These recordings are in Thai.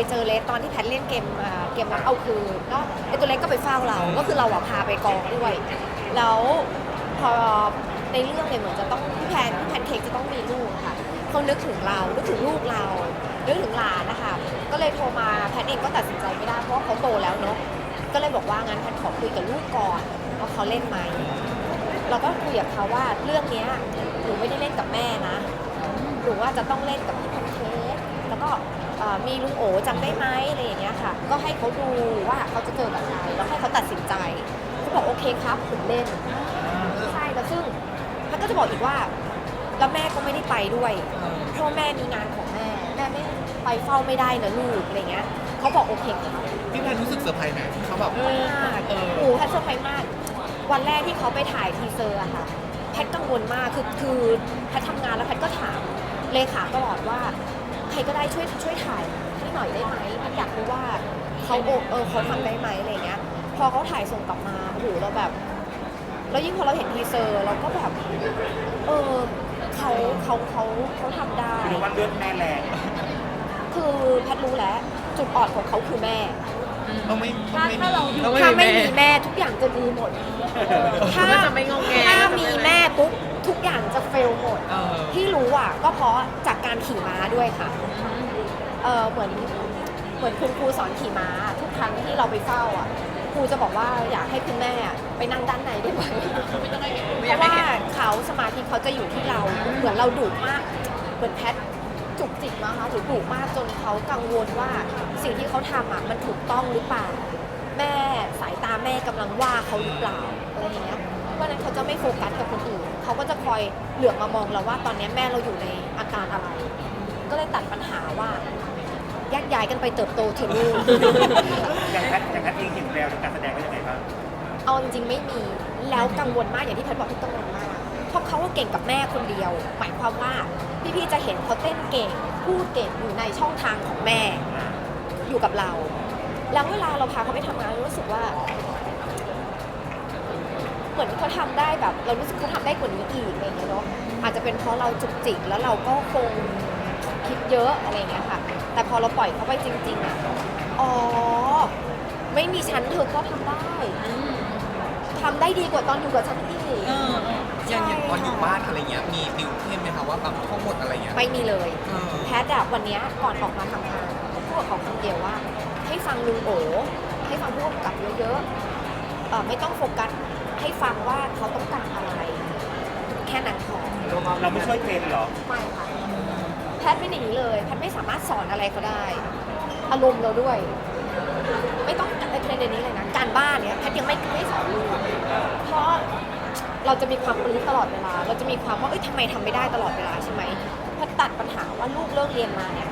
ยเจอเลสตอนที่แพทเล่นเกมอ่าเกมรักเอาคืนก็ไอตัวเล็กก็ไปเฝ้าเราก็คือเราอะพาไปกองด้วย แล้วพอในเรื่องเนี่ยเหมือนจะต้องพี่แพนพี่แพนเค้กจะต้องมีลูกค่ะเขานึกถึงเรานึกถึงลูกเรานึกถึงหลานนะคะก็เลยโทรมาแพทเองก็ตัดสินใจไม่ได้เพราะว่าเขาโตแล้วเนาะก็เลยบอกว่างั้นแพทขอคุยกับลูกก่อนว่าเขาเล่นไหมเราก็คุยกับเขาว่าเรื่องเนี้ยหนูไม่ได้เล่นกับแม่นะหนูว่าจะต้องเล่นกับพี่แพนเค้กแล้วก็ เอ่อมีลุงโอจำได้ไหมอะไรอย่างเงี้ยค่ะ ก็ให้เขาดูว่าเขาจะเจอกับใครแล้วให้เขาตัดสินใจเขาบอกโอเคครับผมเล่น ใช่แล้วซึ่งแพทก็จะบอกอีกว่า แล้วแม่ก็ไม่ได้ไปด้วย เพราะว่าแม่มีงานของแม่ แม่ไม่ไปเฝ้าไม่ได้นะลูกอะไรเงี้ยเขาบอกโอเคครับ พี่แพนรู้สึกเซอร์ไพรส์ไหมที่เขาแบบ มากเออ โอ้โหแพทย์เซอร์ไพรส์มาก วันแรกที่เขาไปถ่ายทีเซอร์อะค่ะ แพทย์กังวลมาก คือ คือแพทย์ทำงานแล้วแพทย์ก็ถามเลขาตลอดว่าใค รก็ได้ช่วยช่วยถ่ายให้หน่อยได้ไหมแพทย์อยากรู้ว่าเขาโอเออเขาทำได้ไหมอะไรเงี้ย พอเขาถ่ายส่งกลับมาโอ้โหเราแบบแล้วยิ่งพอเราเห็นทีเซอร์เราก็แบบเออเขาเขาเขาเขาทำได้ คือว่าเลือดแม่แรงคือแพทย์รู้แล้ว จุดอ่อนของเขาคือแม่ต้องไม่ถ้าไม่ถ้าเรามีอยู่ ถ้าไม่มีแม่ทุกอย่างจะดีหมด ถ้าก็จะไม่งงแงถ้าก็จะมีไแม่ปุ๊บทุกอย่างจะ เฟลหมด เออ ที่รู้อะก็เพราะจากการขี่ม้าด้วยค่ะ เออเหมือนเหมือนคุณครูสอนขี่ม้า ทุกครั้งที่เราไปเฝ้าอะครูจะบอกว่าอยากให้คุณแม่อะไปนั่งด้านในได้ไหมเพราะว่าเขาสมาธิเขาจะอยู่ที่เรา เหมือนเราดุมาก เหมือนแพทจุกจิกนะคะหรือดุมากจนเขากังวลว่าสิ่งที่เขาทำอะมันถูกต้องหรือเปล่า แม่สายตาแม่กำลังว่าเขาหรือเปล่าอะไรอย่างเงี้ย เพราะฉะนั้นเขาจะไม่โฟกัสกับคนอื่นเขาก็จะคอยเหลือบมามองเราว่า ตอนนี้แม่เราอยู่ในอาการอะไร ก็เลยตัดปัญหาว่าแยกย้ายกันไปเติบโตเถอะลูกอย่างแพทอย่างแพทเองเห็นแววในการแสดงว่ายังไงบ้างเอาจริงๆไม่มีแล้วกังวลมากอย่างที่แพทย์บอกที่กังวลมากเพราะเขาก็เก่งกับแม่คนเดียว หมายความว่าพี่ๆจะเห็นเขาเต้นเก่งพูดเก่งอยู่ในช่องทางของแม่ อยู่กับเรา แล้วเวลาเราพาเขาไปทำงานเรารู้สึกว่า เหมือนเขาทำได้แบบ เรารู้สึกเขาทำได้กว่านี้อีกอะไรอย่างเงี้ยเนาะอาจจะเป็นเพราะเราจุกจิกแล้วเราก็คงคิดเยอะอะไรอย่างเงี้ยค่ะ แต่พอเราปล่อยเขาไปจริงๆอะอ๋อ ไม่มีฉันเธอก็ทำได้ทำได้ดีกว่าตอนอยู่กับฉันอีก เอออย่างอย่างตอนอยู่บ้านอะไรเงี้ย มีติวเข้มไหมคะว่าแบบท่องบทอะไรเงี้ย ไม่มีเลย เออ แพทย์อะวันเนี้ยก่อนออกมาทำงานก็พูดกับเขาคำเดียวว่า ให้ฟังลุงโอให้ฟังผู้กำกับเยอะๆเอ่อไม่ต้องโฟกัส ให้ฟังว่าเขาต้องการอะไร แค่นั้นพอเราไม่ช่วยเทรนเหรอ ไม่ค่ะแพทย์เป็นอย่างนี้เลยแพทย์ไม่สามารถสอนอะไรเขาได้ อารมณ์เราด้วย ไม่ต้องในเทรนด์นี้เลยนะการบ้านเนี้ยแพทย์ยังไม่ไม่สอนลูกเพราะเราจะมีความปลื้มตลอดเวลา เราจะมีความว่าเอ้ยทำไมทำไม่ได้ตลอดเวลาใช่ไหมแพทย์ตัดปัญหาว่าลูกเลิกเรียนมาเนี่ย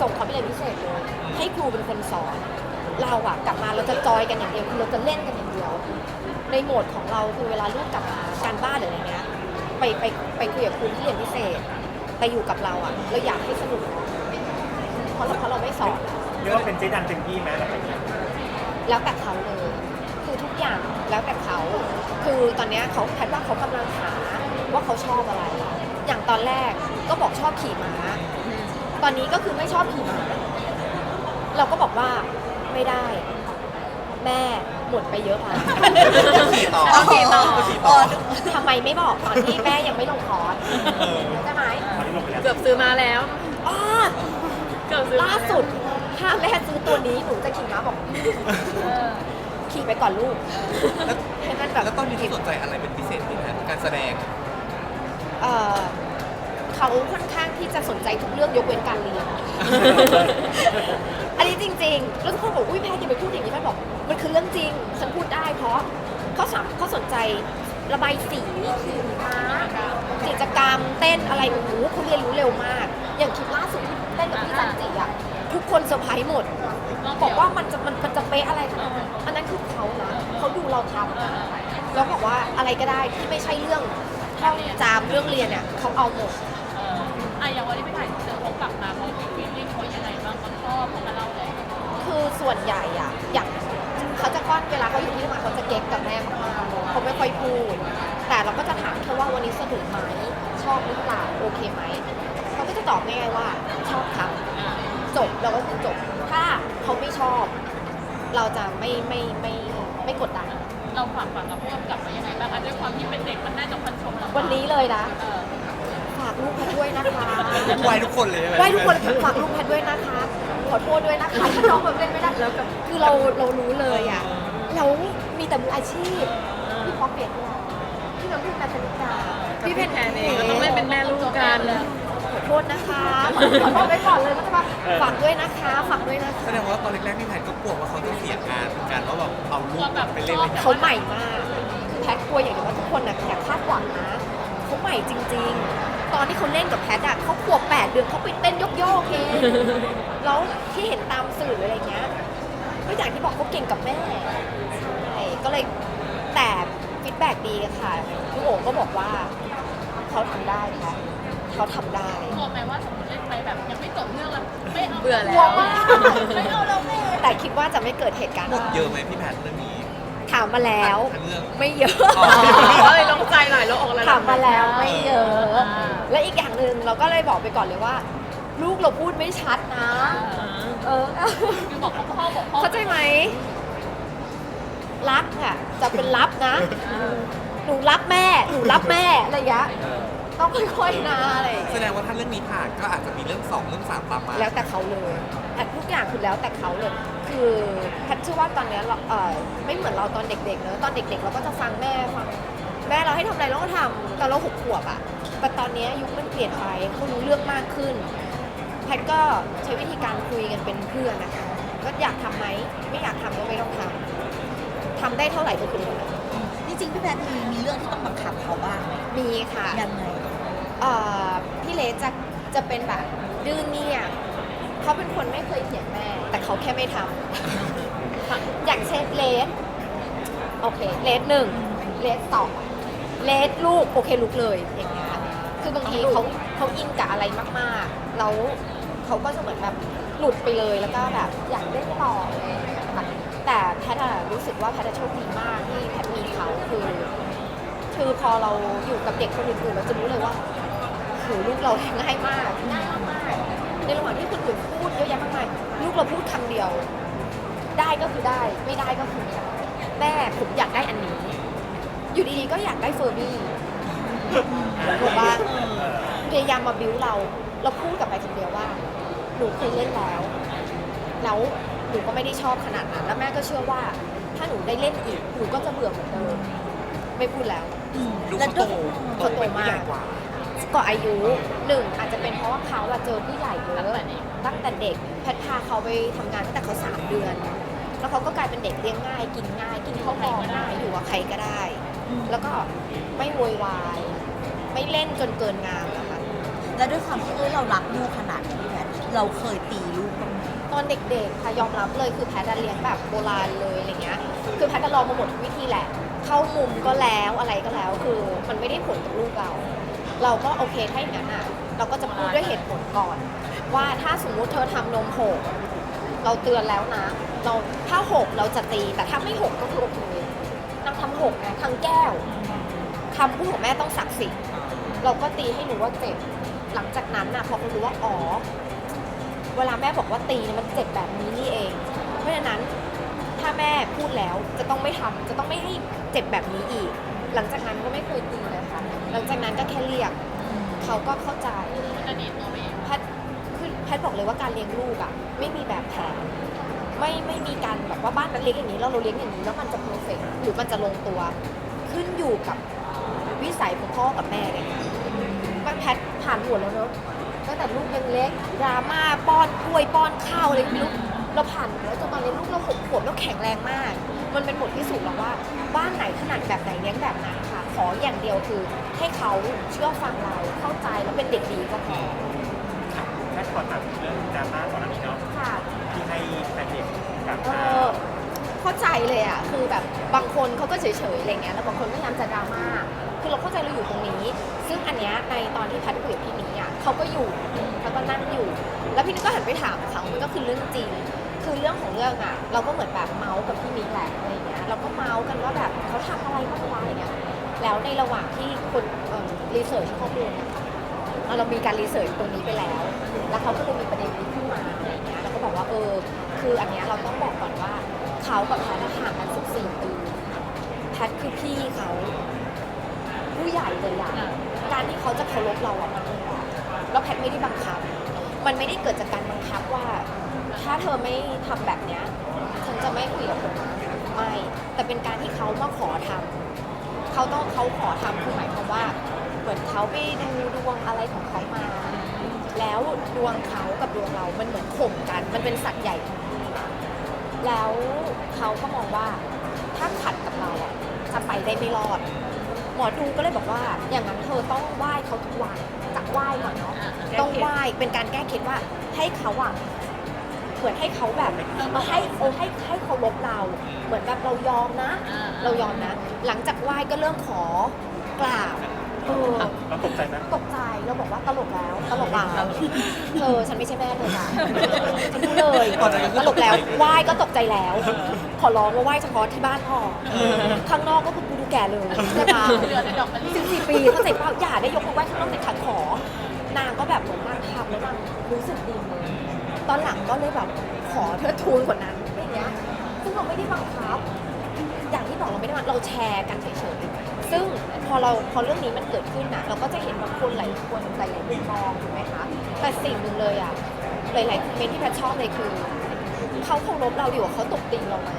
ส่งเขาไปเรียนพิเศษเลยให้ครูเป็นคนสอน เราอะกลับมาเราจะจอยกันอย่างเดียวคือเราจะเล่นกันอย่างเดียว ในโหมดของเราคือเวลาลูกกลับมาการบ้านหรืออะไรเงี้ยไปไปไปคุยกับครูที่เรียนพิเศษ ไปอยู่กับเราอะเราอยากให้สนุกเพราะเราเพราะเราไม่สอนเรียกว่าเป็นเจดันเต็มที่ไหมหลังจากนี้แล้วแต่เขาเลย คือทุกอย่างแล้วแต่เขา คือตอนเนี้ยเขาแพทย์ว่าเขากำลังหาว่าเขาชอบอะไร อย่างตอนแรกก็บอกชอบขี่ม้า ตอนนี้ก็คือไม่ชอบขี่ม้า เราก็บอกว่า ไม่ได้ แม่หมดไปเยอะแล้วขี่ต่อต้องขี่ต่อขี่ต่อ ทำไมไม่บอกตอนที่แม่ยังไม่ลงคอร์สใช่ไหมตอนนี้ลงไปแล้วเกือบซื้อมาแล้วอ๋อเกือบซื้อมล่าแล้วสุดถ้าแม่ซื้อตัวนี้หนูจะขี่ม้าบอกเออขี่ไปก่อนลูกแล้วให้มันแบบแล้วตอนนี้ที่สนใจอะไรเป็นพิเศษไหมคะการแสดงเอ่อเขาค่อนข้างที่จะสนใจทุกเรื่องยกเว้นการเรียนอันนี้จ ริง แล้วทุกคนบอกอุ้ยแม่อย่าไปพูดอย่างนี้แม่บอกมันคือเรื่องจริง ฉันพูดได้เพราะเขาสามเขาสนใจระบายสีขี่ม้ากิจกรรมเต้นอะไรโอ้โหเขาเรียนรู้เร็วมาก อย่างคลิปล่าสุดที่เต้นกับพี่จันจิอะทุกคนเซอร์ไพรส์หมด บอกว่ามันจะมันมันจะเป๊ะอะไรขนาดนั้นอันนั้นคือเขานะเขาดูเราทำแล้วบอกว่าอะไรก็ได้ที่ไม่ใช่เรื่องท่องจำเรื่องเรียนเนี่ยเขาเอาหมดอะอย่างวันนี้ไปถ่ายเจอเขากลับมาเข คือส่วนใหญ่อะอย่างเขาจะก้อนเวลาเขาอยู่ที่ทำงานเขาจะเก๊กกับแม่มากๆเลยอยพูด แต่เราก็จะถามแค่ว่าวันนี้สนุกไหมชอบหรือเปล่าโอเคไหมเขาก็จะตอบง่ายๆว่าชอบครับจบเราก็คือจบถ้าเขาไม่ชอบ เราจะไม่ไม่ไม่ไม่กดดันเราฝากฝังกับผู้กำกับไว้ยังไงบ้างคะด้วยความที่เป็นเด็กมันน่าจะคอนโทราวันนี้เลยนะเออฝากลูกแพทด้วยนะคะ ไหวทุกคนเลยใช่ไหม ไหว้ทุกคนฝากลูกแพทด้วยนะคะ ขอโทษด้วยนะคะที่น้องแบบเล่นไม่ได้แล้วกับคือเราเรารู้เลยอะเรามีแต่มืออาชีพพี่ป๊อกเปียกพี่น้องพี่แมทธนิกาพี่เพนแอนเองก็ต้องเล่นเป็นแม่ลูกกันเลยขอโทษนะคะขอโทษไปก่อนเลยนะคะฝากด้วยนะคะฝากด้วยนะคะแสดงว่าตอนแรกๆพี่แพทก็กลัวว่าเขาจะเสียงานเหมือนกันว่าแบบเอาลูกไปเล่นอะไรอย่างเขาเงี้ยใหม่มากคือแพทกลัวอย่างเดียวว่าทุกคนนะอย่าคาดหวังนะเขาใหม่จริง ๆ ตอนที่เขาเล่นกับแพทอะเขาขวบแปดเดือนเขาไปเต้นโยกๆเองแล้วที่เห็นตามสื่อหรืออะไรเงี้ยก็อย่างที่บอกเขาเก่งกับแม่ใช่ก็เลยแต่ฟีดแบ็ดีค่ะพี่โอ๋ก็บอกว่าเขาทำได้ค่ะเขาทำได้กลัวไหมว่าสมมติเล่นไปแบบยังไม่จบเรื่องอะไม่เอาเบื่อแล้กลัววมากไม่เอาแล้วแม่แต่คิดว่าจะไม่เกิดเหตุการณ์หมดเยอะไหมพี่แพทเรื่องนี้ ถามมาแล้วทั้งเรื่องไม่เยอะอ๋อก็เลยลงใจหน่อยลงออกแล้วถามมาแล้วไม่เยอะ และอีกอย่างหนึ่งเราก็เลยบอกไปก่อนเลยว่า ลูกเราพูดไม่ชัดนะ เออคือบอกพ่อพ่อบอกพ่อเข้าใจไหมรักอะจะเป็นรับนะหนูรักแม่หนูรักแม่อะไรอย่างเงี้ย ต้องค่อยๆนะอะไรอย่างแสเงี้ยดงว่าถ้าเรื่องนี้ผ่านก็อาจจะมีเรื่องสองเรื่องสามตามมาแล้วแต่เขาเลยแต่ทุกอย่างคือแล้วแต่เขาเลย คือแพทย์เชื่อว่าตอนเนี้ยเราเออไม่เหมือนเราตอนเด็กๆเนอะตอนเด็กๆเราก็จะฟังแม่ฟังแม่เราให้ทำอะไรเราก็ทำตอนเราหกขวบอะแต่ตอนเนี้ยยุคมันเปลี่ยนไปเขารู้เรื่องมากขึ้น แพทย์ก็ใช้วิธีการคุยกันเป็นเพื่อนนะคะก็อยากทำไหมไม่อยากทำก็ไม่ต้องทำทำได้เท่าไหร่ก็คือเท่านั้นจริงๆพี่แพทย์มีมีเรื่องที่ต้องบังคับเขาบ้างไหมมีค่ะ ยังไง เอ่อพี่เลสจะจะเป็นแบบดื้อเนี่ยเขาเป็นคนไม่เคยเถียงแม่ แต่เขาแค่ไม่ทำ อย่างเช่นเลสโอเคเลสหนึ่งเลสสองเลสลูกโอเคลุกเลยอย่างเงี้ยคือบางทีเขาเขาอินกับอะไรมากๆ แล้วเขาก็จะเหมือนแบบหลุดไปเลยแล้วก็แบบอยากเล่นต่ออะไรอย่างเลยค่ะแต่แพทย์อะรู้สึกว่าแพทย์อะโชคดีมากที่แพทย์มีเขาคือ คือพอเราอยู่กับเด็กคนอื่นๆเราจะรู้เลยว่าโหลูกเราง่ายมากง่ายมากๆในระหว่างที่คนอื่นพูดเยอะแยะมากมายลูกเราพูดคำเดียว ได้ก็คือได้ไม่ได้ก็คือไม่ได้แม่ผมอยากได้อันนี้ อยู่ดีๆก็อยากได้เฟอร์บี้ถูกปะพยายามมาบิ้วเรา เราพูดกับไปคนเดียวว่า หนูเคยเล่นแล้ว แล้วหนูก็ไม่ได้ชอบขนาดนั้น แล้วแม่ก็เชื่อว่า ถ้าหนูได้เล่นอีก หนูก็จะเบื่อเหมือนเดิม ไม่พูดแล้วดูเขาโตโตเป็นผู้ใหญ่ กว่าก็อายุหนึ่งอาจจะเป็นเพราะว่าเขาอะเจอผู้ใหญ่เยอะตั้งแต่เด็กแพทย์พาเขาไปทำงานตั้งแต่เขาสามเดือน แล้วเขาก็กลายเป็นเด็กเลี้ยงง่าย กินง่าย กินข้าวหอมง่ายอยู่กับใครก็ได้ แล้วก็ไม่โวยวาย ไม่เล่นจนเกินงามนะคะแล้วด้วยความที่เอ้ยเรารักลูกขนาดนี้พี่แพทย์เราเคยตีลูกบ้างไหมตอนเด็กๆค่ะยอมรับเลยคือแพทย์อะเลี้ยงแบบโบราณเลยอะไรเงี้ย คือแพทย์ก็ลองมาหมดทุกวิธีแหละ เข้ามุมก็แล้วอะไรก็แล้ว คือมันไม่ได้ผลกับลูกเรา เราก็โอเคถ้าอย่างนั้นอะเราก็จะพูดด้วยเหตุผลก่อน ว่าถ้าสมมุติเธอทำนมหกเราเตือนแล้วนะ เราถ้าหกเราจะตีแต่ถ้าไม่หกก็คือโอเคนางทำหกไงทางแก้วคำพูดของแม่ต้องศักดิ์สิทธิ์เราก็ตีให้รู้ว่าเจ็บ หลังจากนั้นน่ะพอเขารู้ว่าอ๋อเวลาแม่บอกว่าตีเนี่ยมันเจ็บแบบนี้นี่เอง เพราะฉะนั้นถ้าแม่พูดแล้วจะต้องไม่ทำจะต้องไม่ให้เจ็บแบบนี้อีก หลังจากนั้นก็ไม่เคยตีเลยค่ะหลังจากนั้นก็แค่เรียกเขาก็เข้าใจมันจะดีดตัวเองแพทย์คือแพทย์บอกเลยว่าการเลี้ยงลูกอะไม่มีแบบแผนไม่ไม่มีการแบบว่าบ้านนั้นเลี้ยงอย่างนี้แล้วเราเลี้ยงอย่างนี้แล้วมันจะเพอร์เฟกหรือมันจะลงตัว ขึ้นอยู่กับวิสัยของพ่อกับแม่เลยมันแพทย์ผ่านหัวแล้วเนอะตั้งแต่ลูกยังเล็กดราม่าป้อนกล้วยป้อนข้าวอะไรไม่รู้เราผ่านมาแล้วจนตอนนี้ลูกเราหกขวบแล้วแข็งแรงมาก มันเป็นบทพิสูจน์แล้วว่า บ้านไหนถนัดแบบไหนเลี้ยงแบบนั้นค่ะ ขออย่างเดียวคือให้เขาเชื่อฟังเราเข้าใจแล้วเป็นเด็กดีก็พอแค่ก่อนถามเรื่องดราม่าก่อนหน้านี้เนาะค่ะที่ให้แฟนเด็กกลับเอมาอเข้าใจเลยอะคือแบบบางคนเขาก็เฉยๆอะไรเงี้ยแล้วบางคนก็พยายามจะดราม่าคือเราเข้าใจเราอยู่ตรงนี้ ซึ่งอันเนี้ยในตอนที่แพทย์คุยกับพี่นี้อะเขาก็อยู่เขาก็นั่งอยู่ แล้วพี่นี้ก็หันไปถามเขามันก็คือเรื่องจริง คือเรื่องของเรื่องอะ เราก็เหมือนแบบเมาส์กับพี่มิ้แหละอะไรเงี้ยเราก็เมาส์กันว่าแบบเขาทำอะไรบ้างวะอย่างเงี้ย แล้วในระหว่างที่คนรีเสิร์ชข้อมูลนะคะเรามีการรีเสิร์ชตรงนี้ไปแล้ว แล้วเขาก็เลยมีประเด็นนี้ขึ้นมาอะไรอย่างเงี้ยเราก็บอกว่าเออ คืออันเนี้ยเราต้องบอกก่อนว่าเขากับแพทย์อะห่างกัน14ปีแพทย์คือพี่เขาผู้ใหญ่เลยอะการที่เขาจะเคารพเราอะมันไม่ได้แล้วแพทย์ไม่ได้บังคับ มันไม่ได้เกิดจากการบังคับว่า ถ้าเธอไม่ทำแบบเนี้ยฉันจะไม่คุยกับคนนั้นไม่แต่เป็นการที่เขามาขอทำ เขาต้องเขาขอทำคือหมายความว่าเหมือนเขาไปดูดวงอะไรของเขามา แล้วดวงเขากับดวงเรา มันเหมือนข่มกัน มันเป็นสัตว์ใหญ่ทั้งคู่แล้วเขาก็มองว่าถ้าขัดกับเราอะจะไปได้ไม่รอด หมอดูก็เลยบอกว่า อย่างนั้นเธอต้องไหว้เขาทุกวันจากไหว้ก่อนเนาะต้องไหว้เป็นการแก้เคล็ดว่าให้เขาอะ เหมือนให้เขาแบบมาให้เออให้ให้เคารพเรา เหมือนแบบเรายอมนะ เรายอมนะ หลังจากไหว้ก็เริ่มขอกราบเออ เราตกใจไหมตกใจเราบอกว่าตลกแล้วตลกแล้วเธอฉันไม่ใช่แม่เธอจ้ะฉันพูดเลยตอนนั้นก็คือตลกแล้วไหว้ก็ตกใจแล้ว ขอร้องว่าไหว้เฉพาะที่บ้านพอข้างนอกก็คือกูดูแก่เลยใช่ปะเหลือแต่ดอกมะลิสิบสี่ปีเขาใจเปล่าอย่าได้ยกมือไหว้ข้างนอกแต่ขัดขอนางก็แบบเหมือนนางทำแล้วนางรู้สึกดีเลย ตอนหลังก็เลยแบบขอเธอทูลกว่านั้นอย่างเงี้ยซึ่งเราไม่ได้บังคับ อย่างที่บอกเราไม่ได้มาเราแชร์กันเฉยๆซึ่งพอเราพอเรื่องนี้มันเกิดขึ้นนะเราก็จะเห็นบางคนหลายคนหลายๆมุมมองถูกไหมคะแต่สิ่งหนึ่งเลยอะหลายๆคอมเมนต์ที่แพทชอบเลยคือเขาเคารพเราดีกว่าเขาตกติงเราไหม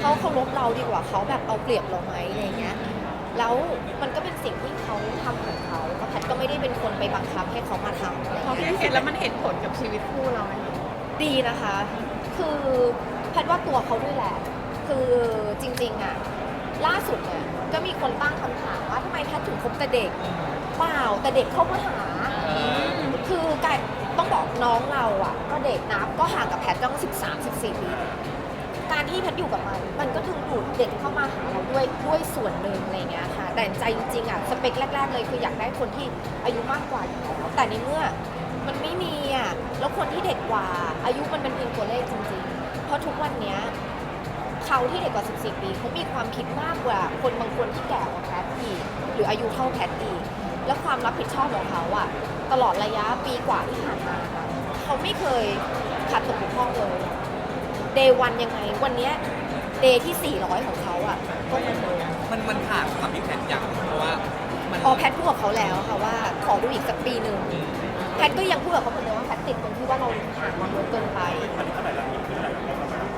เขาเคารพเราดีกว่าเขาแบบเอาเปรียบเราไหมอะไรเงี้ยแล้วมันก็เป็นสิ่งที่เขาทำของเขาแล้วแพทย์ ก็ไม่ได้เป็นคนไปบังคับให้เขามาทำอะไรพอเงี้ย พี่เห็นแล้วมันเห็นผลกับชีวิตคู่เราไหมดีนะคะ คือแพทย์ว่าตัวเขาด้วยแหละ คือจริงๆอะล่าสุดเนี่ยก็มีคนตั้งคำถามว่าทำไมแพทย์ถึงคบแต่เด็ก เปล่าแต่เด็กเข้ามาหา คือการต้องบอกน้องเราอะก็เด็กนับก็ห่างกับแพทย์ต้อง13 14ปี การที่แพทย์อยู่กับมัน มันก็ดึงดูดเด็กเข้ามาหาเราด้วยด้วยส่วนหนึ่งอะไรเงี้ยค่ะ แต่ใจจริงๆอะสเปคแรก ๆ เลยคืออยากได้คนที่อายุมากกว่าอยู่แล้วแต่ในเมื่อมันไม่มีอะแล้วคนที่เด็กกว่า อายุมันเป็นเพียงตัวเลขจริง ๆ เพราะทุกวันเนี้ยเขาที่เด็กกว่า 14 ปีเขามีความคิดมากกว่า คนบางคนที่แก่กว่าแพทย์อีกหรืออายุเท่าแพทย์อีกแล้วความรับผิดชอบของเขาอะตลอดระยะปีกว่าที่ผ่านมา เขาไม่เคยขาดตกบกพร่องเลย เดวันยังไง วันเนี้เดย์ที่ 400 ของเขาอะก็เหมือนเดิมมันมันผ่านความพี่แพทย์ยังเพราะว่ามันอ๋อแพทย์พูดกับเขาแล้วค่ะว่าขอดูอีกสักปีหนึ่งแพทย์ก็ยังพูดกับเขาเหมือนเดิมว่าแพทย์ติดตรงที่ว่าเราห่างกันเยอะเกินไปอันนี้เท่าไหร่ละอีกเท่าไหร่ละ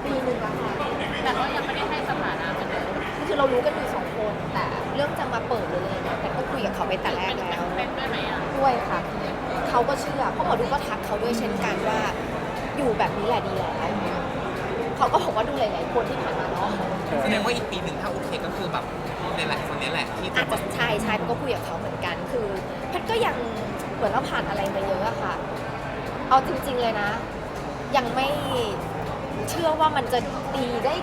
ปีหนึ่งอะค่ะแต่ก็ยังไม่ได้ให้สถานะเหมือนเดิมคือเรารู้กันอยู่สองคนแต่เรื่องจะมาเปิดเลยอะไรเนี่ยแพทย์ก็คุยกับเขาไปแต่แรกแล้วเป็นด้วยไหมอะด้วยค่ะเขาก็เชื่อเพราะหมอดูก็ทักเขาด้วยเช่นกันว่า อยู่แบบนี้แหละดีแล้ว เขาก็บอกว่าดูหลายๆคนที่ผ่านมาเนาะแสดงว่าอีกปีหนึ่งถ้าโอเคก็คือแบบในแหละคนนี้แหละที่จะอาจจะใช่ใช่ก็คุยกับเขาเหมือนกัน คือแพทย์ก็ยังเหมือนเราผ่านอะไรมาเยอะอะค่ะ เอาจริง ๆเลยนะ ยังไม่เชื่อว่ามันจะดีได้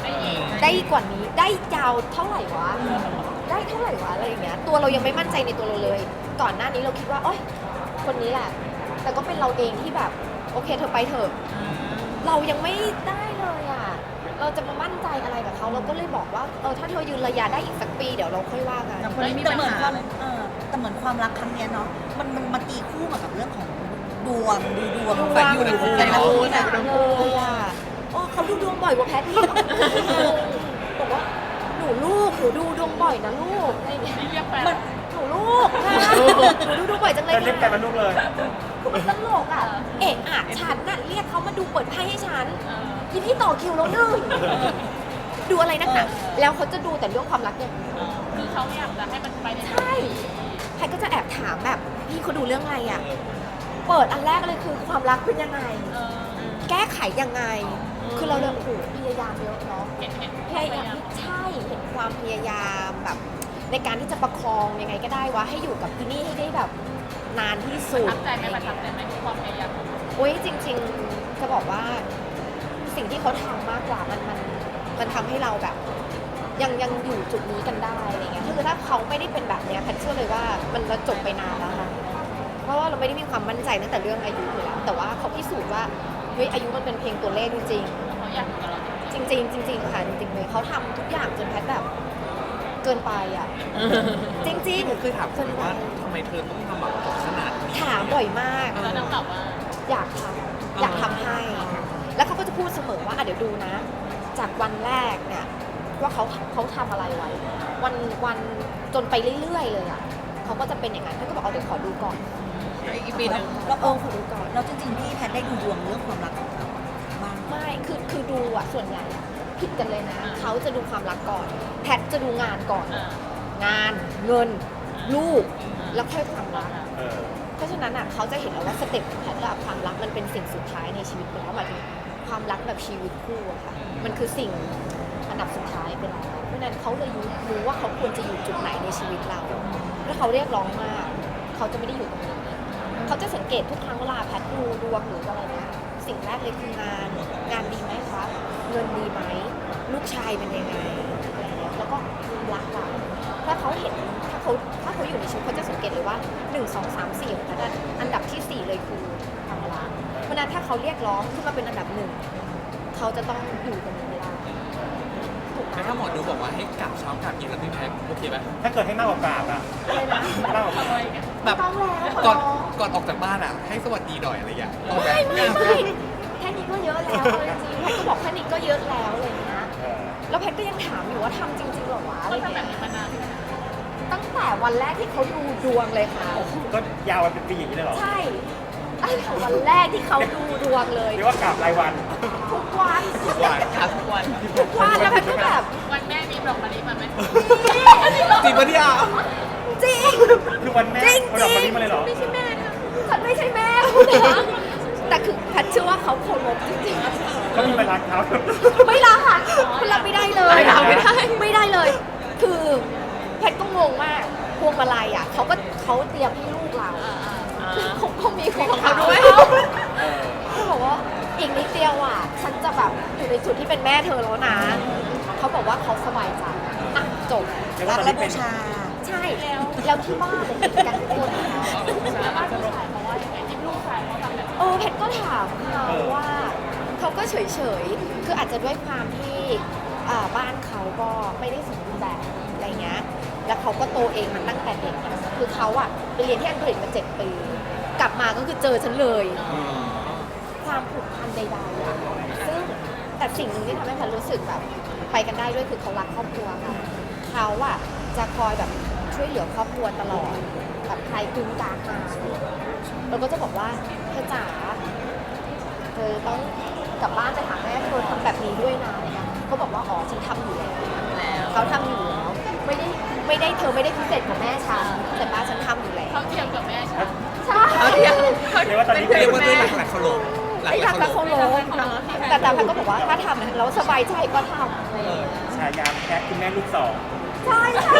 ไม่อีกได้กว่านี้ได้ยาวเท่าไหร่วะได้เท่าไหร่วะอะไรอย่างเงี้ยตัวเรายังไม่มั่นใจในตัวเราเลย ก่อนหน้านี้เราคิดว่าโอ๊ยคนนี้แหละ แต่ก็เป็นเราเองที่แบบ โอเคเธอไปเถอะ เรายังไม่ได้เลยอะ เราจะมามั่นใจอะไรกับเขาเราก็เลยบอกว่าเออถ้าเธอยืนระยะได้อีกสักปีเดี๋ยวเราค่อยว่ากัน แต่คนนี้มีแต่ปัญเหมือนหาความเลยเออแต่เหมือนความรักครั้งเนี้ยเนาะมันมันมาตีคู่มากับเรื่องของดวงดูดวงดวงแต่อยู่ในวงแต่เนาะคู่หนันะกเลยอะโอ้เขาดูดวงบ่อยกว่าแพทย์อีกบอกว่าหนูลูกหนูดูดวงบ่อยนะลูกอะไรอย่างเงี้ยนี่เรียกแฟนมันหนูลูกค่ะหนูดูดวงบ่อยจังเลยเราเรียกแต่ค่ะมันลูกเลย คือมันตลกอะ เอะอะฉันน่ะเรียกเขามาดูเปิดไพ่ให้ฉันเออยินที่ต่อคิวแล้วหนึ่งดูอะไรนักหนาแล้วเขาจะดูแต่เรื่องความรักอย่างเดียวเออคือเขาอยากจะให้มันไปในใช่แพทย์ก็จะแอบถามแบบพี่เขาดูเรื่องอะไรอะ เปิดอันแรกเลยคือความรักเป็นยังไง เออแก้ไขยังไง คือเราเลยโอ้โหพยายามเยอะเนาะ เห็นเห็นพยายามใช่เห็นความพยายามแบบ ในการที่จะประคองยังไงก็ได้วะให้อยู่กับที่นี่ให้ได้แบบ นานที่สุด ทับใจไหมประทับใจไหมความพยายามของเขาโอ้ยจริงๆ จะบอกว่าสิ่งที่เขาทำมากกว่ามันมันมันทำให้เราแบบ ยังยังอยู่จุดนี้กันได้อะไรเงี้ยคือถ้าเขาไม่ได้เป็นแบบเนี้ยแพทย์เชื่อเลยว่ามันจะจบไปนานแล้วค่ะเพราะว่าเราไม่ได้มีความมั่นใจตั้งแต่เรื่องอายุอยู่แล้ว แต่ว่าเขาพิสูจน์ว่าเฮ้ยอายุมันเป็นเพียงตัวเลขจริงเขาอยากอยู่กับเราจจริงๆจริงๆค่ะจริงๆเลยเขาทำทุกอย่างจนแพทย์แบบเกินไปอะ จริงๆผมเคยถามคนว่าทำไมเธอต้อง ถามบ่อยมาก แล้วนางตอบว่า อยากทำอยากทำให้ แล้วเขาก็จะพูดเสมอว่าอะเดี๋ยวดูนะ จากวันแรกเนี่ยว่าเขาเขาทำอะไรไว้ วันวันจนไปเรื่อยๆเลยอะเขาก็จะเป็นอย่างนั้นเขาก็บอกเอาเดี๋ยวขอดูก่อนอีกปีหนึ่งแล้วเออขอดูก่อน แล้วจริงๆพี่แพทย์ได้ดูดวงเรื่องความรักของเราบ้างไหมไม่ คือคือดูอะส่วนใหญ่อะผิดกันเลยนะ เขาจะดูความรักก่อน แพทจะดูงานก่อน อ่างานเงิน ลูก แล้วค่อยความรัก เออเพราะฉะนั้นอะเขาจะเห็นแล้วว่าสเต็ปของแพทย์อะความรักมันเป็นสิ่งสุดท้ายในชีวิตไปแล้วหมายถึงความรักแบบชีวิตคู่อะค่ะ มันคือสิ่งอันดับสุดท้ายไปแล้วเพราะฉะนั้นเขาเลยรู้รู้ว่าเขาควรจะอยู่จุดไหนในชีวิตเรา ถ้าเขาเรียกร้องมาก เขาจะไม่ได้อยู่ตรงนี้เขาจะสังเกตทุกครั้งเวลาแพทย์ดูดวงหรืออะไรเนี่ยสิ่งแรกเลยคืองาน งานดีไหมคะเงินดีไหมลูกชายเป็นยังไงอะไรเงี้ยแล้วก็ความรักเราถ้าเขาเห็นถ้าเขาถ้าเขาอยู่ในชีวิตเขาจะสังเกตเลยว่า 1 2 3 4ของแพทย์อะอันดับที่ 4 เลยคือความรักเพราะฉะนั้นถ้าเขาเรียกร้องขึ้นมาเป็นอันดับหนึ่งเขาจะต้องอยู่ตรงนี้ไม่ได้ถูกไหมแล้วถ้าหมอดูบอกว่าให้กลับเช้ากลับเย็นแล้วพี่แพ็คโอเคไหมถ้าเกิดให้มากกว่ากราบอะอะไรนะมากกว่าทำอะไรกันแบบต้องแล้วขก่ออนร้องก่อนออกจากบ้านอะ ให้สวัสดีหน่อยอะไรอย่างเงี้ยเอาแบบไม่ไม่ไม่แค่นี้ก็เยอะแล้วเอาจริงๆแพทย์ก็บอกแค่นี้ก็เยอะแล้วอะไรอย่างเงี้ยเออแล้วแพทย์ก็ยังถามอยู่ว่าทำจริงๆเหรอวะอะไรเขาทำแบเงี้บยนี้มานาน แค่ไหนตั้งแต่วันแรกที่เขาดูดวงเลยค่ะ ก็ยาวไปเป็นปีอย่างนี้เลยเหรอใช่ตั้งแต่วันแรกที่เขาดูดวงเลย เรียกว่ากราบรายวันทุกวันหวานครับทุกวันทุกวันแล้วแพทย์ก็แบบวันแม่มีดอกมะลิมาไหมจริงปะเนี่ยจริงคือวันแม่จริงวันดอกมะลิมาเลยเหรอไม่ใช่แม่นะฉันไม่ใช่แม่คุณนะแต่คือแพทย์เชื่อว่าเขาเคารพจริงๆก็มีเวลาเขาไม่รับค่ะคุณรับไม่ได้เลยไม่รับไม่ได้ไม่ได้เลย คือแพทย์ก็ งงมากพวงมาลัยอะเขาก็เขาเตรียมให้ลูกเราเขาเขามีของเขาด้วยเออเขาบอกว่าอีกนิดเดียวอะฉันจะแบบอยู่ในจุดที่เป็นแม่เธอแล้วนะเขาบอกว่าเขาสบายใจอะจบเรียกว่ารักตอนและนี้บูเป็นชาใช่แล้วแล้วที่บ้านเลยติดกันทุกคนนะคะแล้วบ้านผู้ชายเขาว่ายังไงที่ลูกชายเขาทำแบบนี้เออเพชรก็ถามเขาว่าเขาก็เฉยๆคืออาจจะด้วยความที่อ่าบ้านเขาก็ไม่ได้สมบูรณ์แบบอะไรเงี้ย แล้วเขาก็โตเองมันตั้งแต่เด็กอะคือเขาอะไปเรียนที่อังกฤษมาเจ็ดปี กลับมาก็คือเจอฉันเลย ความผูกพันใดๆอะซึ่งแต่สิ่งหนึ่งที่ทำให้แพนรู้สึกแบบไปกันได้ด้วยคือเขารักครอบครัวค่ะเขาอะจะคอยแบบช่วยเหลือครอบครัวตลอดแบบใครกึ้งกลางมาเราก็จะบอกว่าเธอจ๋าเธอต้องกลับบ้านไปหาแม่เธอทำแบบนี้ด้วยนะอะไรเงี้ยเขาบอกว่าอ๋อฉันทำอยู่แล้วเขาทำอยู่แล้วไม่ ได้ไม่ได้เธอไม่ได้พิเศษกว่าแม่ฉันแต่ป้าฉันทำอยู่แล้วเขาเทียมกับแม่ฉันใช่เรียกว่าตอนนี้เรียกว่าด้วยหลักหลักเคารพหลักไม่หลักทำเคากับรเขาพลงแต่แต่แพทย์ก็บอกว่าถ้าทำแล้วสบายใจก็ทำอะไรอย่างเงี้ยฉายาแพ็คคุณแม่ลูกสองใช่ใช่